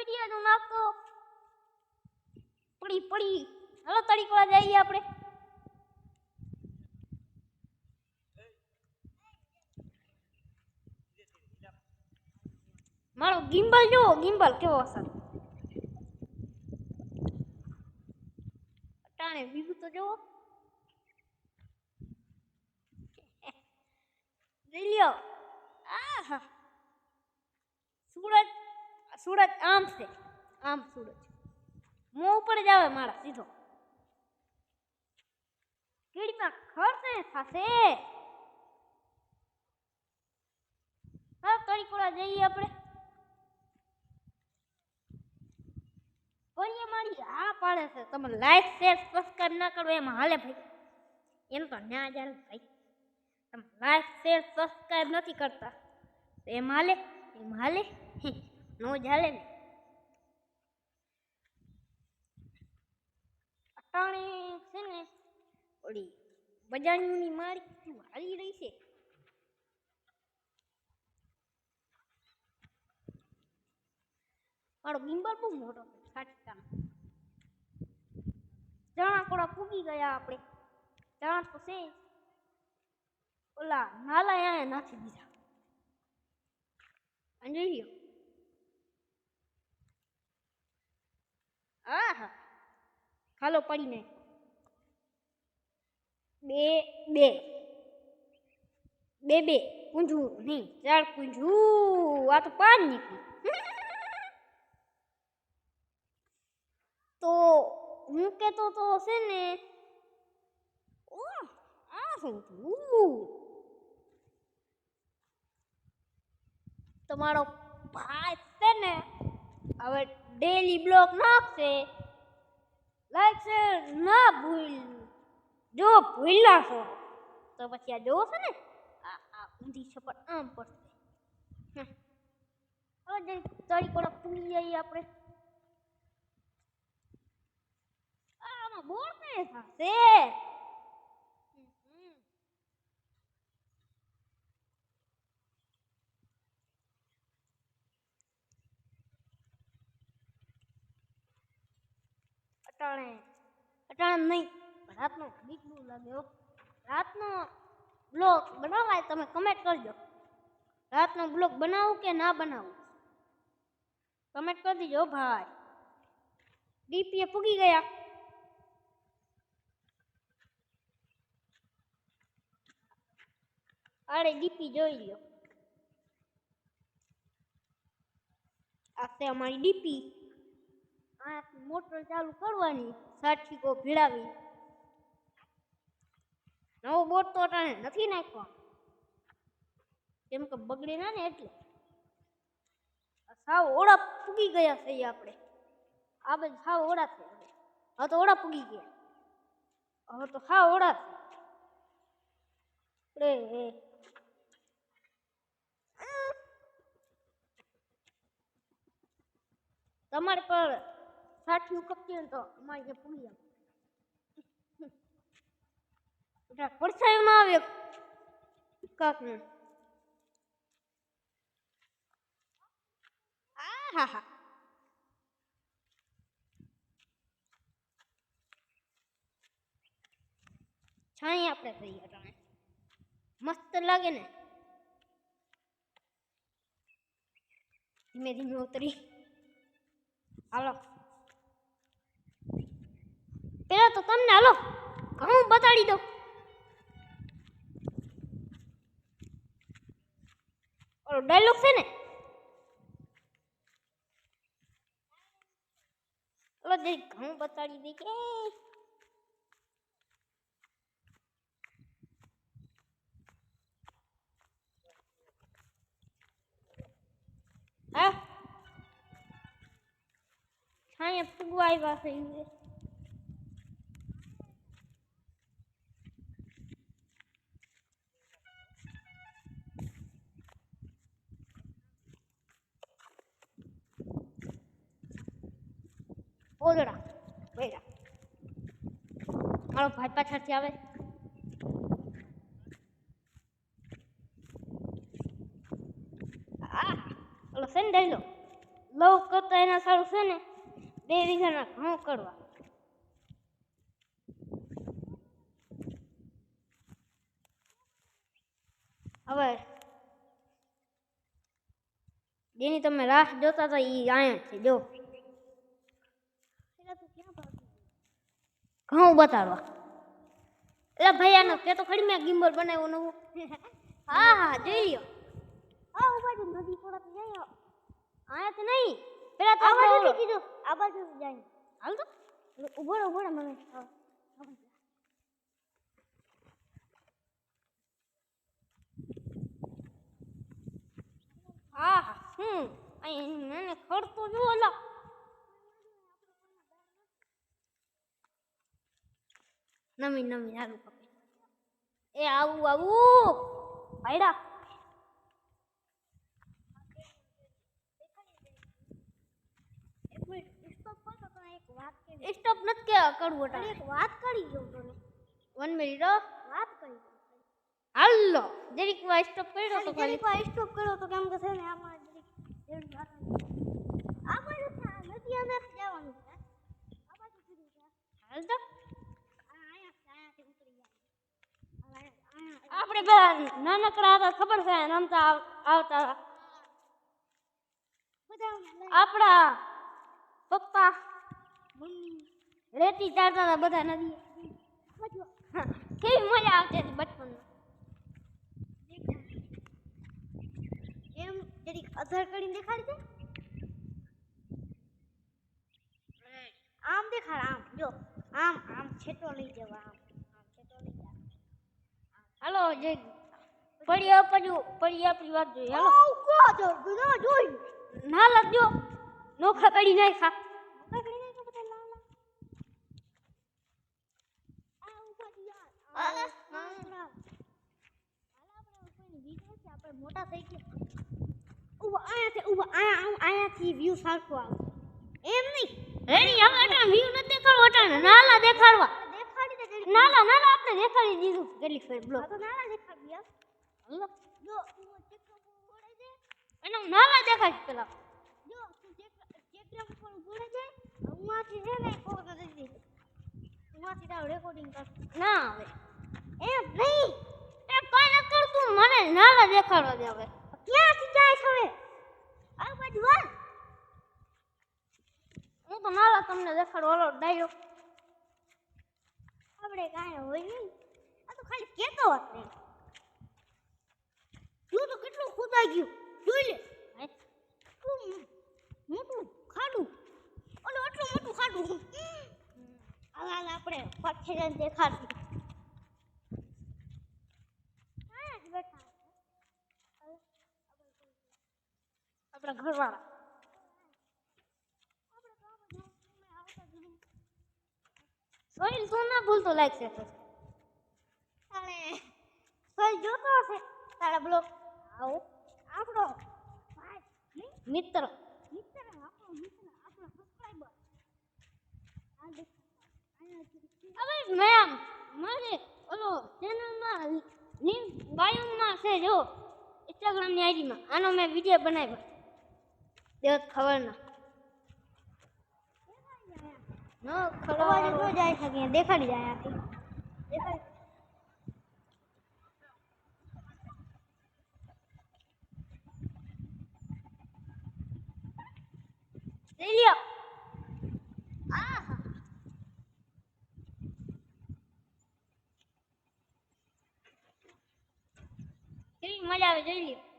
Video નું નાખતો પડી પડી. હાલો વાર જઈએ આપણે. મારો ગિમ્બલ જો ગિમ્બલ કેવો અસર અટાણે બીજું તો જોવો લઈ લ્યો. આ સૂરજ સૂરજ આમ છે. આમ સૂરજ મોં ઉપર જ આવે મારા સીધો. કીડીમાં ને થશે. હા તરીકોડા જઈએ આપણે. કોઈએ મારી આ પાડે છે. તમે લાઈક શેર સબસ્ક્રાઇબ ના કરો, એમાં હાલે ભાઈ. એમ તો ના ચાલે ભાઈ. તમે લાઈક શેર સબસ્ક્રાઇબ નથી કરતા. એમ હાલે એમ હાલે. નો ચાલે ને અટાણે છે ને ઓલી બજાણીઓની મારી હાલી રહી છે મારો બિંબર બહુ મોટો છે સાચા ચણા કોડા પૂગી ગયા આપણે ચણા તો છે. ઓલા નાલા નાખી દીધા અને જોઈ લ્યો આહા. ખાલો પડીને બે બે. બે બે. કુંજું નહીં. ચાર કુંજું આ તો પાંચ નીકળી. તો હું કહેતો તો હશે ને આ શું તમારો ભાઈ છે ને, હવે ડેલી બ્લોક નાખશે લાઈક શેર ના ભૂલ, જો ભૂલ્યા છો તો પછી આ જોવો ને, આ આ ઊંધી છપટ આમ પડશે. હવે જરી તરી કોડા પૂરી જઈએ આપણે. આમાં બોર ને હમ, હમ. અટાણે અટાણે નહીં. રાતનો બીક બહુ લાગે રાતનો બ્લોગ બનાવાય તમે કમેન્ટ કરજો. રાતનો બ્લોગ બનાવું કે ના બનાવું? કમેન્ટ કરી દીજો ભાઈ. ડીપીએ પૂગી ગયા. અરે ડીપી જોઈ લો આ છે અમારી ડીપી. આ મોટર ચાલુ કરવાની સાઠીકો ભીડાવી. નવો બોટ તો અટાણે નથી નાખવા કેમ કે બગડે ના ને એટલે. સાવ ઓળા પૂગી ગયા છે આપણે. આ બધા સાવ ઓળા છે હવે. તો ઓળા પૂગી ગયા. હવે તો સાવ ઓળા છે. તમારે પર સાઠી કપતી હોય તો અમારે જે પૂરી આમ પડછાયું ના આવે. કાક હા હા છાંય આપણે થઈ તમે મસ્ત લાગે ને. ધીમે ધીમે ઉતરી. હાલો. પેલા તો તમને હાલો ઘઉં બતાડી દો ઓલો ડાયલોગ છે ને? ઓલો ઘઉં બતાડી દે કે. હા? છાંય ફૂગવા આવ્યા છે ભાઈ પાછળથી આવે. આ, ઓલો છે ને ડાયલો લવ કરતા એના સારું છે ને, બે વીઘાના ઘઉં કરવા. હવે, જેની તમે રાહ જોતા હતા એ અહીંયા છે, જો. ઘઉં બતાડવા. એટલે ભાઈ આનો કે તો ખરી મેં ગિમ્બલ બનાવ્યો નવું. હા હા જોઈ લ્યો. હા બાજુ નદી થોડા તો જાય. આયા તો નહીં. પેલા તો આ બાજુ કીધું. આ બાજુ જાય. હાલ તો. ઊભો રહો ઊભો રહો મને. હા. હા હા. હું અહીં મને ખડતો જો ઓલા નમી નમી હાલું પકડી એ આવું આવું ભાઈડા સ્ટોપ નથી કે કરવું એક વાત કરી દઉં તને વન મિનિટ વાત કરી હાલો જરીક વાર સ્ટોપ કર્યો તો ખાલી વાર સ્ટોપ કર્યો તો કેમ કે છે ને આમાં જરીક એવી વાત આ બાજુ નથી અંદર જવાનું છે આ બાજુ કીધું છે હાલ તો આપણે નાનકડા હતા ખબર છે રમતા આવતા આપણા પપ્પા રેતી ચારતા હતા બધા નદી કેવી મજા આવતી હતી બચપનમાં એમ જરીક અધર કરીને દેખાડી દે. આમ દેખાડ, આમ, જો, આમ આમ છેટો લઈ જવા, આમ. હાલો જે પડી આપજો પડી આપણી વાત જોઈએ હાલો. કો જો જો. જોઈ ના લાગજો નોખા પડી આ ઊભા મોટા થઈ ગયા. ઊભા આયાથી ઊભા આયા આમ આયાથી વ્યૂ સારખો આવે એમ નહીં. રેડી હવે અટાણ વ્યૂ નથી દેખાડવા અટાણ નાલા દેખાડવા. નાના નાલા આપણે દેખાડી દીધું. કેટલી ફેર બ્લોક. તો નાના દેખાડી યાર જો તું એને નાલા દેખાડ પેલા. જો તું ચેકઅપ પર ઉડે છે. ઉમાંથી છે ને કોક દઈ દે ઉમાંથી તારું રેકોર્ડિંગ કર ના આવે. એ નહીં. એ કાઈ ન કરતું મને નાલા દેખાડવા દે હવે. ક્યાંથી જાય છે હવે? આ બાજુ હું તો નાલા તમને દેખાડો ઓલો ડાયો. આપણે કાંઈ હોય નહીં. આ તો ખાલી કેતો હોત ને તું તો કેટલું ખુદાઈ ગયું. જોઈ લે. મોટું ખાડું. ઓલો આટલું મોટું ખાડું. હવે આપણે પથ્થર દેખાડશું. આપણા ઘરવાળા. સોહિલ તું ના ભૂલતો લાઈક છે અને સોહિલ જોતો હશે તારા બ્લોગ આવો આપણો મિત્ર મિત્ર આપણો મિત્ર આપણો હવે મેમ મારે ઓલો ચેનલમાં લિંક બાયોમાં છે જો ઇન્સ્ટાગ્રામની આઈડીમાં આનો મેં વીડિયો બનાવ્યો દેવત ખબર ના નો ખરવા ન જાય શકે દેખાડી જાય આથી. દેખાડી લઈ લ્યો. મજા આવે જોઈ લ્યો.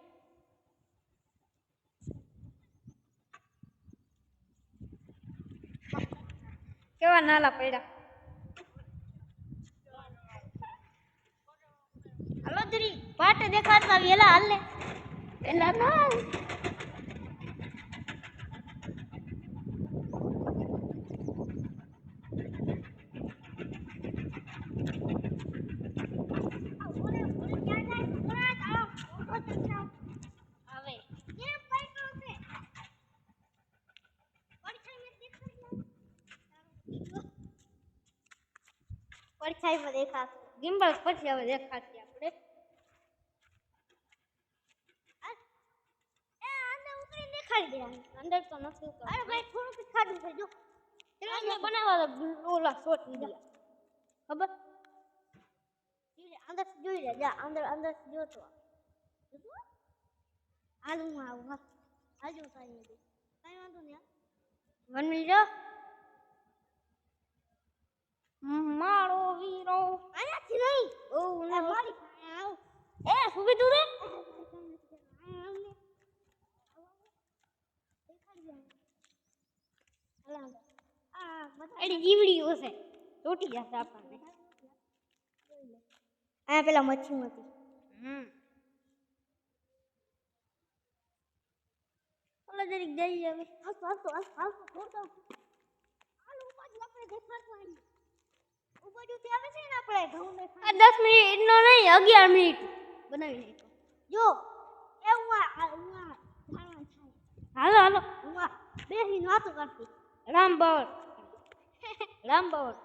કેવા નાલા પડ્યા હલો જરી પાટે દેખાડતા વેલા હાલ ને પેલા ના હાલ. હવે પડછાઈમાં દેખાશે. ગિમ્બલ પછી હવે દેખાશે આપણે. દેખાડી દે અંદર તો નથી અરે ભાઈ થોડુંક ખાધું છે જો એને બનાવવા ઓલા શોટ ખબર? અંદર જોઈ લે જા અંદર અંદર જો તો હાલ હું આવું હા. હાજો સારી કાંઈ વાંધો નહીં. વન મિનિટ મારો વીરો આનાથી નહીં ઓ એ મારી પાસે આવ એ શું કીધું રે એની જીવડી હશે તૂટી જશે આપણને. આ પેલા મચ્છી હતી. હમ. ઓલા જરીક જઈ હવે. હાલતો હાલતો હાલતો હાલતો થોડો હાલ ઉપાડી આપણે દેખાડતો આવી છે ને આપણે આ મિનિટ નો નહીં અગિયાર મિનિટ. બનાવી નાખો જો એવું આ હાલો હાલો. બેસીને વાતો કરતી રામ બાવળ રામ બાવળ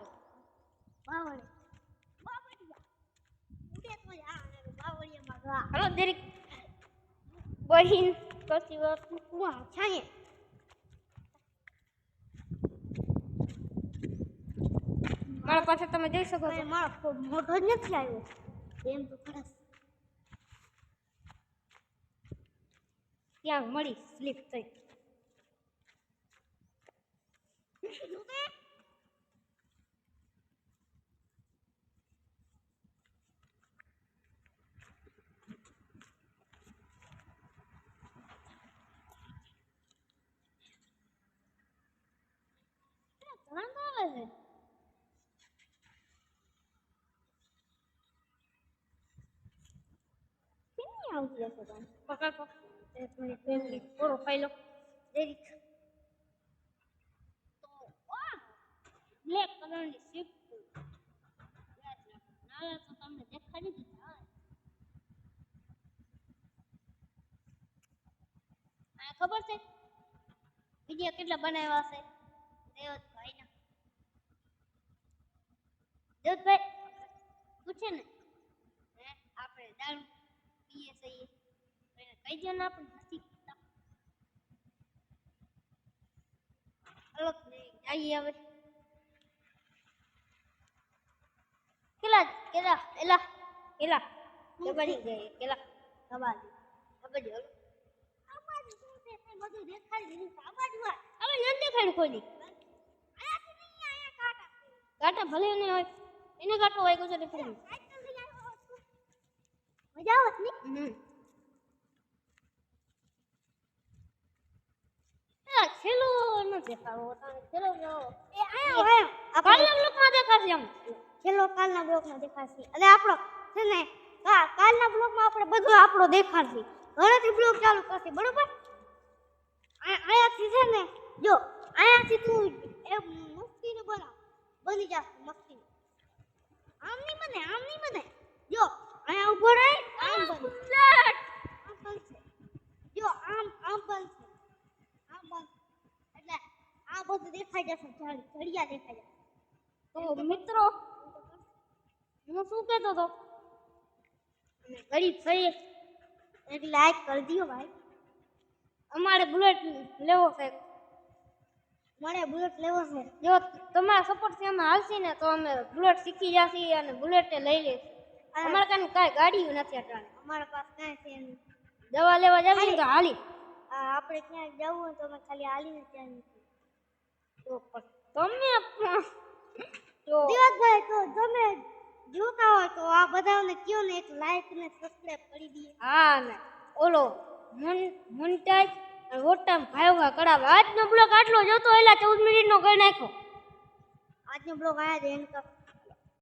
બાવળ હાલો દરેક બહેન પછી વાત કુવા છાંયે. મારા પાસે તમે જોઈ શકો છો. મારો મોટો જ નથી આવ્યો. એમ તો ખરસ ત્યાં મળી સ્લીપ થઈ ઘણા તો આવે છે કેમ નહીં બે મિનિટ પૂરો ખાઈ લો જરીક તો બ્લેક કલરની સ્લીપ નાળા તો તમને દેખાડી દીધા આ ખબર છે વીડિયો કેટલા બનાવ્યા છે દેવતભાઈના. દેવતભાઈ, પૂછે ને હે આપણે દારૂ પીએ છીએ તો એને કહી દો ને આપણે નથી કરતા અલગ આવી આવે કેલા કેલા એલા એલા દબાડી ગઈ કેલા દબાડી દબાડી હલો હોય એને કાંટો છું. મજા આવત નહીં હમ આ છેલ્લો નથી દેખાડવો જો છે ને ચાલુ જો આયાથી તું એ મસ્તીને બનાવ બની જશે મસ્તી આમ નહીં બને. આમ નહીં બને જો, અહીંયા ઊભો રહી, આમ બને આમ બનશે જો આમ આમ બનશે આમ બનશે એટલે આ બધું દેખાઈ જશે ઘડિયા દેખાઈ જશે તો મિત્રો હું શું કહેતો હતો? ગરીબ ફરી એક લાઈક કરી દો ભાઈ. અમારે બુલેટ લેવો છે. મારે બુલેટ લેવો છે. જો તમારા સપોર્ટથી અમે હાલશી ને તો અમે બુલેટ શીખી જશી અને બુલેટ લઈ લઈશું. અમારે કાંઈ કાંઈ ગાડીઓ નથી અટાણે. અમારા પાસે કાંઈ છે નહીં. દવા લેવા જાવી તો હાલી. આ આપણે ક્યાંક જવું હોય તો અમે ખાલી હાલીને ત્યાં તમે દિવસભાઈ તો તમે જોતા હોય તો આ બધાને કયો ને એક લાઈક ને સબસ્ક્રાઇબ કરી દઈએ. હા ને ઓલો મુન મુનટાજ અને વોટામ ભાઈવા કરાવે આજનો બ્લોક આટલો જોતો એલા ચૌદ મિનિટનો કરી નાખ્યો. આજનો બ્લોગ આયા જ એન્ડ કર